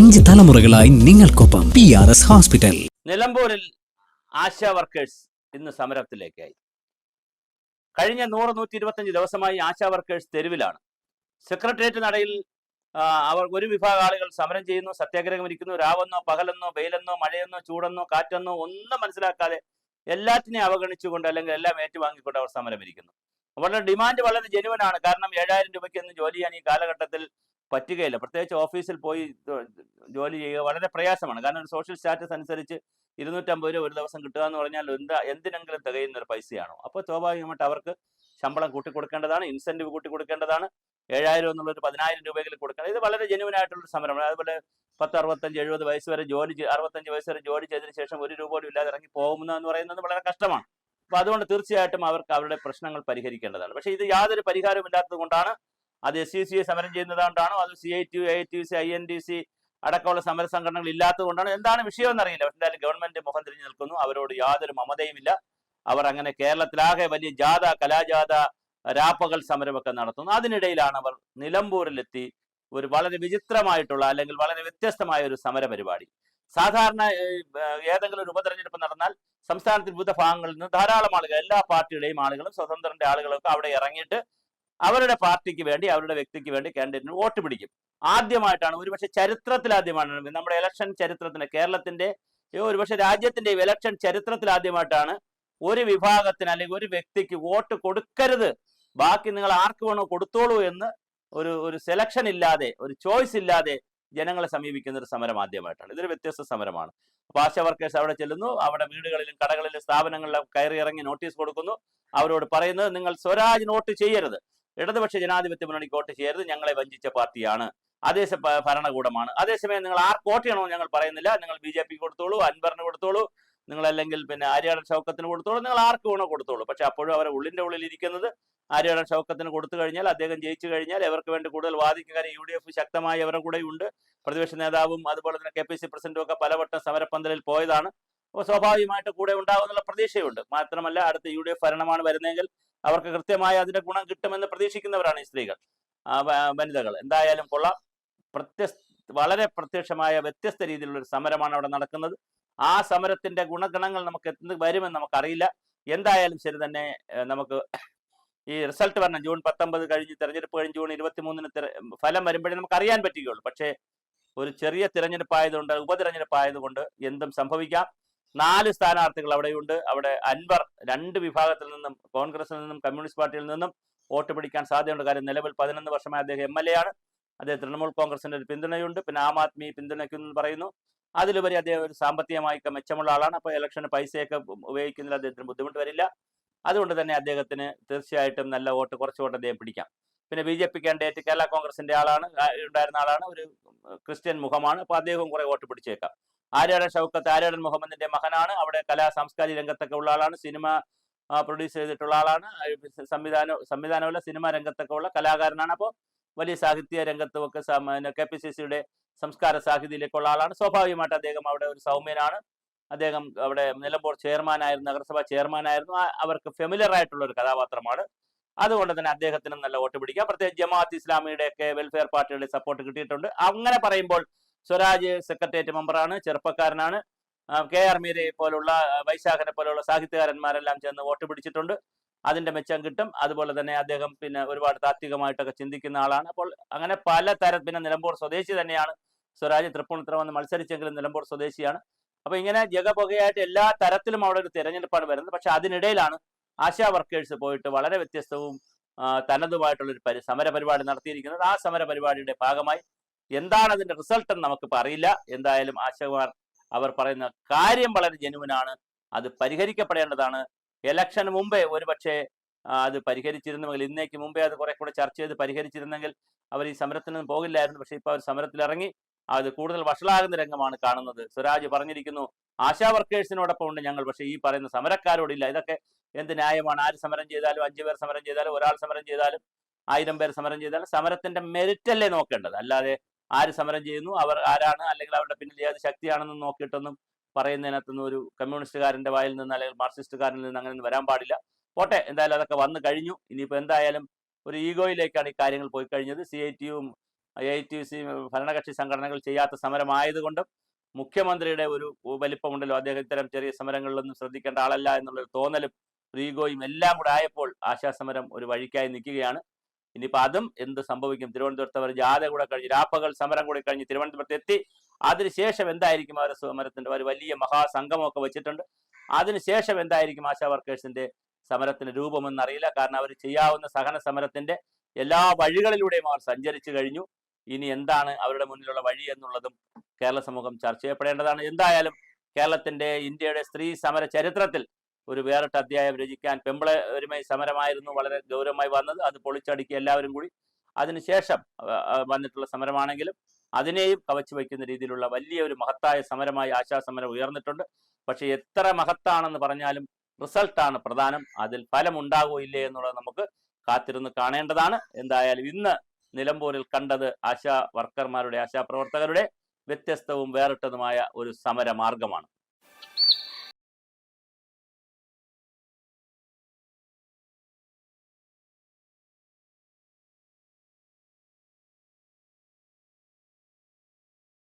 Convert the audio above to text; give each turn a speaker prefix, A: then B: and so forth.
A: അഞ്ച് തലമുറകളായി നിങ്ങൾക്കൊപ്പം പി ആർ എസ് ഹോസ്പിറ്റൽ
B: നിലമ്പൂരിൽ ആശാ വർക്കേഴ്സ് ഇന്ന് സമരത്തിലേക്കായി. കഴിഞ്ഞ നൂറ് നൂറ്റി ഇരുപത്തഞ്ച് ദിവസമായി ആശാ വർക്കേഴ്സ് തെരുവിലാണ്. സെക്രട്ടേറിയറ്റ് നടയിൽ അവർ ഒരു വിഭാഗം ആളുകൾ സമരം ചെയ്യുന്നു. സത്യാഗ്രഹം ഇരിക്കുന്നു. രാവെന്നോ പകലെന്നോ വെയിലെന്നോ മഴയെന്നോ ചൂടെന്നോ കാറ്റെന്നോ ഒന്നും മനസ്സിലാക്കാതെ എല്ലാറ്റിനെയും അവഗണിച്ചുകൊണ്ട് അല്ലെങ്കിൽ എല്ലാം ഏറ്റുവാങ്ങിക്കൊണ്ട് അവർ സമരം ഇരിക്കുന്നു അവരുടെ ഡിമാൻഡ് വളരെ ജെനുവൻ ആണ് കാരണം ഏഴായിരം രൂപയ്ക്കൊന്നും ജോലി ചെയ്യാൻ ഈ കാലഘട്ടത്തിൽ പറ്റുകയില്ല. പ്രത്യേകിച്ച് ഓഫീസിൽ പോയി ജോലി ചെയ്യുക വളരെ പ്രയാസമാണ്. കാരണം സോഷ്യൽ സ്റ്റാറ്റസ് അനുസരിച്ച് ഇരുന്നൂറ്റമ്പത് രൂപ ഒരു ദിവസം കിട്ടുക എന്ന് പറഞ്ഞാൽ എന്താ എന്തിനെങ്കിലും തികയുന്ന ഒരു പൈസയാണോ? അപ്പോൾ സ്വാഭാവികമായിട്ട് അവർക്ക് ശമ്പളം കൂട്ടി കൊടുക്കേണ്ടതാണ് ഇൻസെന്റീവ് കൂട്ടി കൊടുക്കേണ്ടതാണ് ഏഴായിരം എന്നുള്ള ഒരു പതിനായിരം രൂപയിൽ കൊടുക്കണം. ഇത് വളരെ ജെനുവൻ ആയിട്ടുള്ള സമരമാണ്. അതുപോലെ പത്ത് അറുപത്തഞ്ച് എഴുപത് വയസ്സ് വരെ ജോലി അറുപത്തഞ്ച് വയസ്സ് വരെ ജോലി ചെയ്തതിനു ശേഷം ഒരു രൂപ പോലും ഇല്ലാതെ ഇറങ്ങി പോകുന്നു എന്ന് പറയുന്നത് വളരെ കഷ്ടമാണ്. അപ്പോൾ അതുകൊണ്ട് തീർച്ചയായിട്ടും അവർക്ക് അവരുടെ പ്രശ്നങ്ങൾ പരിഹരിക്കേണ്ടതാണ്. പക്ഷേ ഇത് യാതൊരു പരിഹാരമില്ലാത്തത് കൊണ്ടാണ് അത് എസ് സി സിയെ സമരം ചെയ്യുന്നതുകൊണ്ടാണോ അത് C I T I T C I N D C അടക്കമുള്ള സമര സംഘടനകൾ ഇല്ലാത്തതുകൊണ്ടാണ്? എന്താണ് വിഷയം എന്നറിയില്ല പക്ഷേ എന്തായാലും ഗവൺമെന്റ് മുഖം തിരിഞ്ഞു നിൽക്കുന്നു. അവരോട് യാതൊരു മമതയുമില്ല. അവർ അങ്ങനെ കേരളത്തിലാകെ വലിയ ജാഥ കലാജാഥ രാപ്പകൽ സമരമൊക്കെ നടത്തുന്നു. അതിനിടയിലാണ് അവർ നിലമ്പൂരിലെത്തി ഒരു വളരെ വിചിത്രമായിട്ടുള്ള അല്ലെങ്കിൽ വളരെ വ്യത്യസ്തമായ ഒരു സമര പരിപാടി സാധാരണ ഏതെങ്കിലും ഒരു ഉപതെരഞ്ഞെടുപ്പ് നടന്നാൽ സംസ്ഥാനത്തിന്റെ വിവിധ ഭാഗങ്ങളിൽ നിന്ന് ധാരാളം ആളുകൾ എല്ലാ പാർട്ടിയുടെയും ആളുകളും സ്വതന്ത്രന്റെ ആളുകളൊക്കെ അവിടെ ഇറങ്ങിയിട്ട് അവരുടെ പാർട്ടിക്ക് വേണ്ടി അവരുടെ വ്യക്തിക്ക് വേണ്ടി കാൻഡിഡേറ്റിന് വോട്ട് പിടിക്കും. ആദ്യമായിട്ടാണ് ഒരുപക്ഷെ ചരിത്രത്തിൽ ആദ്യമാണ് നമ്മുടെ ഇലക്ഷൻ ചരിത്രത്തിന് കേരളത്തിന്റെ ഒരുപക്ഷെ രാജ്യത്തിന്റെ ഇലക്ഷൻ ചരിത്രത്തിൽ ആദ്യമായിട്ടാണ് ഒരു വിഭാഗത്തിന് അല്ലെങ്കിൽ ഒരു വ്യക്തിക്ക് വോട്ട് കൊടുക്കരുത്. ബാക്കി നിങ്ങൾ ആർക്ക് വേണോ കൊടുത്തോളൂ എന്ന് ഒരു ഒരു സെലക്ഷൻ ഇല്ലാതെ ഒരു ചോയ്സ് ഇല്ലാതെ ജനങ്ങളെ സമീപിക്കുന്ന ഒരു സമരം ആദ്യമായിട്ടാണ്. ഇതൊരു വ്യത്യസ്ത സമരമാണ്. അപ്പൊ ആശ വർക്കേഴ്സ് അവിടെ ചെല്ലുന്നു. അവിടെ വീടുകളിലും കടകളിലും സ്ഥാപനങ്ങളിലും കയറി ഇറങ്ങി നോട്ടീസ് കൊടുക്കുന്നു. അവരോട് പറയുന്നത് നിങ്ങൾ സ്വരാജ് നോട്ട് ചെയ്യരുത്. ഇടതുപക്ഷ ജനാധിപത്യ മുന്നണി വോട്ട് ചെയ്യരുത് ഞങ്ങളെ വഞ്ചിച്ച പാർട്ടിയാണ്. അതേസ ഭരണകൂടമാണ്. അതേസമയം നിങ്ങൾ ആർക്ക് വോട്ട് ചെയ്യണമെന്ന് ഞങ്ങൾ പറയുന്നില്ല. നിങ്ങൾ ബി ജെ പിക്ക് കൊടുത്തോളൂ അൻവറിന് കൊടുത്തോളൂ നിങ്ങൾ അല്ലെങ്കിൽ പിന്നെ ആര്യാടൻ ഷൗക്കത്തിന് കൊടുത്തോളൂ നിങ്ങൾ ആർക്ക് വേണോ കൊടുത്തോളൂ. പക്ഷെ അപ്പോഴും അവരെ ഉള്ളിന്റെ ഉള്ളിൽ ഇരിക്കുന്നത് ആര്യാടൻ ഷൗക്കത്തിന് കൊടുത്തു കഴിഞ്ഞാൽ അദ്ദേഹം ജയിച്ചു കഴിഞ്ഞാൽ അവർക്ക് വേണ്ടി കൂടുതൽ വാദിക്കാൻ യു ഡി എഫ് ശക്തമായി അവരുടെ കൂടെയുണ്ട് പ്രതിപക്ഷ നേതാവും അതുപോലെ തന്നെ കെ പി സി പ്രസിഡന്റും ഒക്കെ പലവട്ടം സമരപ്പന്തലിൽ പോയതാണ്. അപ്പോൾ സ്വാഭാവികമായിട്ട് കൂടെ ഉണ്ടാകുമെന്നുള്ള പ്രതീക്ഷയുണ്ട്. മാത്രമല്ല അടുത്ത യു ഡി എഫ് ഭരണമാണ് വരുന്നതെങ്കിൽ അവർക്ക് കൃത്യമായ അതിന്റെ ഗുണം കിട്ടുമെന്ന് പ്രതീക്ഷിക്കുന്നവരാണ് ഈ സ്ത്രീകൾ. വനിതകൾ. എന്തായാലും കൊള്ളാം. പ്രത്യസ് വളരെ പ്രത്യക്ഷമായ വ്യത്യസ്ത രീതിയിലുള്ള ഒരു സമരമാണ് അവിടെ നടക്കുന്നത്. ആ സമരത്തിന്റെ ഗുണഗണങ്ങൾ നമുക്ക് എന്ത് വരുമെന്ന് നമുക്കറിയില്ല. എന്തായാലും ശരി തന്നെ നമുക്ക് ഈ റിസൾട്ട് വരണം. ജൂൺ പത്തൊമ്പത് കഴിഞ്ഞ് തെരഞ്ഞെടുപ്പ് കഴിഞ്ഞ് ജൂൺ ഇരുപത്തി മൂന്നിന് ഫലം വരുമ്പോഴേ നമുക്ക് അറിയാൻ പറ്റുകയുള്ളൂ. പക്ഷേ ഒരു ചെറിയ തിരഞ്ഞെടുപ്പായതുകൊണ്ട് ഉപതിരഞ്ഞെടുപ്പായതുകൊണ്ട് എന്തും സംഭവിക്കാം. നാല് സ്ഥാനാർത്ഥികൾ അവിടെയുണ്ട്. അവിടെ അൻവർ രണ്ട് വിഭാഗത്തിൽ നിന്നും കോൺഗ്രസിൽ നിന്നും കമ്മ്യൂണിസ്റ്റ് പാർട്ടിയിൽ നിന്നും വോട്ട് പിടിക്കാൻ സാധ്യതയുണ്ട്. കാര്യം നിലവിൽ പതിനൊന്ന് വർഷമായി അദ്ദേഹം എം എൽ എ ആണ് അദ്ദേഹം തൃണമൂൽ കോൺഗ്രസിന്റെ ഒരു പിന്തുണയുണ്ട്. പിന്നെ ആം ആദ്മി പിന്തുണയ്ക്കുന്നു പറയുന്നു. അതിലുപരി അദ്ദേഹം ഒരു സാമ്പത്തികമായി മെച്ചമുള്ള ആളാണ്. അപ്പോൾ ഇലക്ഷന് പൈസയൊക്കെ ഉപയോഗിക്കുന്നതിൽ അദ്ദേഹത്തിന് ബുദ്ധിമുട്ട് വരില്ല. അതുകൊണ്ട് തന്നെ അദ്ദേഹത്തിന് തീർച്ചയായിട്ടും നല്ല വോട്ട് കുറച്ച് വോട്ട് അദ്ദേഹം പിടിക്കാം. പിന്നെ B J P candidate Kerala കോൺഗ്രസിന്റെ ആളാണ് ഉണ്ടായിരുന്ന ആളാണ്. ഒരു ക്രിസ്ത്യൻ മുഖമാണ്. അപ്പോൾ അദ്ദേഹവും കുറെ വോട്ട് പിടിച്ചേക്കാം. ആര്യാടൻ ഷൗക്കത്ത് ആര്യാടൻ മുഹമ്മദിന്റെ മകനാണ്. അവിടെ കലാ സാംസ്കാരിക രംഗത്തൊക്കെ ഉള്ള ആളാണ്. സിനിമ പ്രൊഡ്യൂസ് ചെയ്തിട്ടുള്ള ആളാണ്. സംവിധാന സംവിധാനം സംവിധാനമല്ല സിനിമ രംഗത്തൊക്കെ ഉള്ള കലാകാരനാണ്. അപ്പോൾ വലിയ സാഹിത്യ രംഗത്തും ഒക്കെ കെ പി സി സിയുടെ സംസ്കാര സാഹിത്യയിലേക്കുള്ള ആളാണ്. സ്വാഭാവികമായിട്ട് അദ്ദേഹം അവിടെ ഒരു സൗമ്യനാണ്. അദ്ദേഹം അവിടെ നിലമ്പൂർ ചെയർമാൻ ആയിരുന്നു നഗരസഭാ ചെയർമാൻ ആയിരുന്നു അവർക്ക് ഫെമിലർ ആയിട്ടുള്ള ഒരു കഥാപാത്രമാണ്. അതുകൊണ്ട് തന്നെ അദ്ദേഹത്തിന് നല്ല വോട്ട് പിടിക്കാം. പ്രത്യേകിച്ച് ജമാഅത്ത് ഇസ്ലാമിയുടെ ഒക്കെ വെൽഫെയർ പാർട്ടിയുടെ സപ്പോർട്ട് കിട്ടിയിട്ടുണ്ട്. അങ്ങനെ പറയുമ്പോൾ സ്വരാജ് സെക്രട്ടേറിയറ്റ് മെമ്പറാണ് ചെറുപ്പക്കാരനാണ്. കെ ആർ മീരയെ പോലുള്ള വൈശാഖനെ പോലുള്ള സാഹിത്യകാരന്മാരെല്ലാം ചേർന്ന് വോട്ട് പിടിച്ചിട്ടുണ്ട്. അതിന്റെ മെച്ചം കിട്ടും. അതുപോലെ തന്നെ അദ്ദേഹം പിന്നെ ഒരുപാട് താത്വികമായിട്ടൊക്കെ ചിന്തിക്കുന്ന ആളാണ്. അപ്പോൾ അങ്ങനെ പല തര പിന്നെ നിലമ്പൂർ സ്വദേശി തന്നെയാണ് സ്വരാജ്. തൃപ്പൂണിത്തറ വന്ന് മത്സരിച്ചെങ്കിലും നിലമ്പൂർ സ്വദേശിയാണ്. അപ്പൊ ഇങ്ങനെ ജഗപുകയായിട്ട് എല്ലാ തരത്തിലും അവിടെ ഒരു തെരഞ്ഞെടുപ്പാണ് വരുന്നത്. പക്ഷെ അതിനിടയിലാണ് ആശാ വർക്കേഴ്സ് പോയിട്ട് വളരെ വ്യത്യസ്തവും തനതുമായിട്ടുള്ള ഒരു സമര പരിപാടി നടത്തിയിരിക്കുന്നത്. ആ സമര പരിപാടിയുടെ ഭാഗമായി എന്താണ് അതിന്റെ റിസൾട്ട് എന്ന് നമുക്ക് അറിയില്ല. എന്തായാലും ആശകുമാർ അവർ പറയുന്ന കാര്യം വളരെ ജനുവിനാണ് അത് പരിഹരിക്കപ്പെടേണ്ടതാണ്. ഇലക്ഷന് മുമ്പേ ഒരുപക്ഷെ അത് പരിഹരിച്ചിരുന്നുവെങ്കിൽ ഇന്നേക്ക് മുമ്പേ അത് കുറെ കൂടെ ചർച്ച ചെയ്ത് പരിഹരിച്ചിരുന്നെങ്കിൽ അവർ ഈ സമരത്തിന് പോകില്ലായിരുന്നു. പക്ഷേ ഇപ്പോൾ അവർ സമരത്തിൽ ഇറങ്ങി അത് കൂടുതൽ വഷളാകുന്ന രംഗമാണ് കാണുന്നത്. സ്വരാജ് പറഞ്ഞിരിക്കുന്നു ആശാ വർക്കേഴ്സിനോടൊപ്പം ഉണ്ട് ഞങ്ങൾ. പക്ഷേ ഈ പറയുന്ന സമരക്കാരോടില്ല ഇതൊക്കെ എന്ത് ന്യായമാണ്? ആര് സമരം ചെയ്താലും അഞ്ചു പേർ സമരം ചെയ്താലും ഒരാൾ സമരം ചെയ്താലും ആയിരം പേർ സമരം ചെയ്താലും സമരത്തിന്റെ മെറിറ്റ് അല്ലേ നോക്കേണ്ടത്. അല്ലാതെ ആര് സമരം ചെയ്യുന്നു? അവർ ആരാണ്? അല്ലെങ്കിൽ അവരുടെ പിന്നിൽ ഏത് ശക്തിയാണെന്ന് നോക്കിയിട്ടൊന്നും പറയുന്നതിനകത്തുനിന്ന് ഒരു കമ്മ്യൂണിസ്റ്റുകാരന്റെ വായിൽ നിന്ന് അല്ലെങ്കിൽ മാർക്സിസ്റ്റുകാരിൽ നിന്ന് അങ്ങനെ വരാൻ പാടില്ല. പോട്ടെ എന്തായാലും അതൊക്കെ വന്നു കഴിഞ്ഞു. ഇനിയിപ്പോൾ എന്തായാലും ഒരു ഈഗോയിലേക്കാണ് ഈ കാര്യങ്ങൾ പോയി കഴിഞ്ഞത്. സി ഐ ടിയും ഐ ടി സി ഭരണകക്ഷി സംഘടനകൾ ചെയ്യാത്ത സമരമായതുകൊണ്ടും മുഖ്യമന്ത്രിയുടെ ഒരു വലിപ്പമുണ്ടല്ലോ. അദ്ദേഹം ഇത്തരം ചെറിയ സമരങ്ങളിലൊന്നും ശ്രദ്ധിക്കേണ്ട ആളല്ല എന്നുള്ളൊരു തോന്നലും ഒരു ഈഗോയും എല്ലാം കൂടെ ആയപ്പോൾ ആശാസമരം ഒരു വഴിക്കായി നിൽക്കുകയാണ്. ഇനിയിപ്പോൾ അതും എന്ത് സംഭവിക്കും? തിരുവനന്തപുരത്ത് അവർ ജാഥ കൂടെ കഴിഞ്ഞ് രാപ്പകൽ സമരം കൂടി കഴിഞ്ഞ് തിരുവനന്തപുരത്ത് എത്തി. അതിനുശേഷം എന്തായിരിക്കും അവരുടെ സമരത്തിന്റെ ഒരു വലിയ മഹാസംഗമൊക്കെ വെച്ചിട്ടുണ്ട്. അതിനുശേഷം എന്തായിരിക്കും ആശാ വർക്കേഴ്സിന്റെ സമരത്തിന് രൂപമെന്നറിയില്ല കാരണം അവർ ചെയ്യാവുന്ന സഹന സമരത്തിന്റെ എല്ലാ വഴികളിലൂടെയും അവർ സഞ്ചരിച്ചു കഴിഞ്ഞു. ഇനി എന്താണ് അവരുടെ മുന്നിലുള്ള വഴി എന്നുള്ളതും കേരള സമൂഹം ചർച്ച ചെയ്യപ്പെടേണ്ടതാണ്. എന്തായാലും കേരളത്തിന്റെ ഇന്ത്യയുടെ സ്ത്രീ സമര ചരിത്രത്തിൽ ഒരു വേറിട്ട അധ്യായം രചിക്കാൻ പെമ്പിള ഒരുമൈ സമരമായിരുന്നു വളരെ ഗൗരവമായി വന്നത്. അത് പൊളിച്ചടുക്കി എല്ലാവരും കൂടി. അതിനുശേഷം വന്നിട്ടുള്ള സമരമാണെങ്കിലും അതിനെയും കവച്ചു വയ്ക്കുന്ന രീതിയിലുള്ള വലിയ ഒരു മഹത്തായ സമരമായി ആശാസമരം ഉയർന്നിട്ടുണ്ട്. പക്ഷെ എത്ര മഹത്താണെന്ന് പറഞ്ഞാലും റിസൾട്ടാണ് പ്രധാനം. അതിൽ ഫലമുണ്ടാകോ ഇല്ലേ എന്നുള്ളത് നമുക്ക് കാത്തിരുന്ന് കാണേണ്ടതാണ്. എന്തായാലും ഇന്ന് നിലമ്പൂരിൽ കണ്ടത് ആശാ വർക്കർമാരുടെ ആശാ പ്രവർത്തകരുടെ വ്യത്യസ്തവും വേറിട്ടതുമായ ഒരു സമര മാർഗമാണ്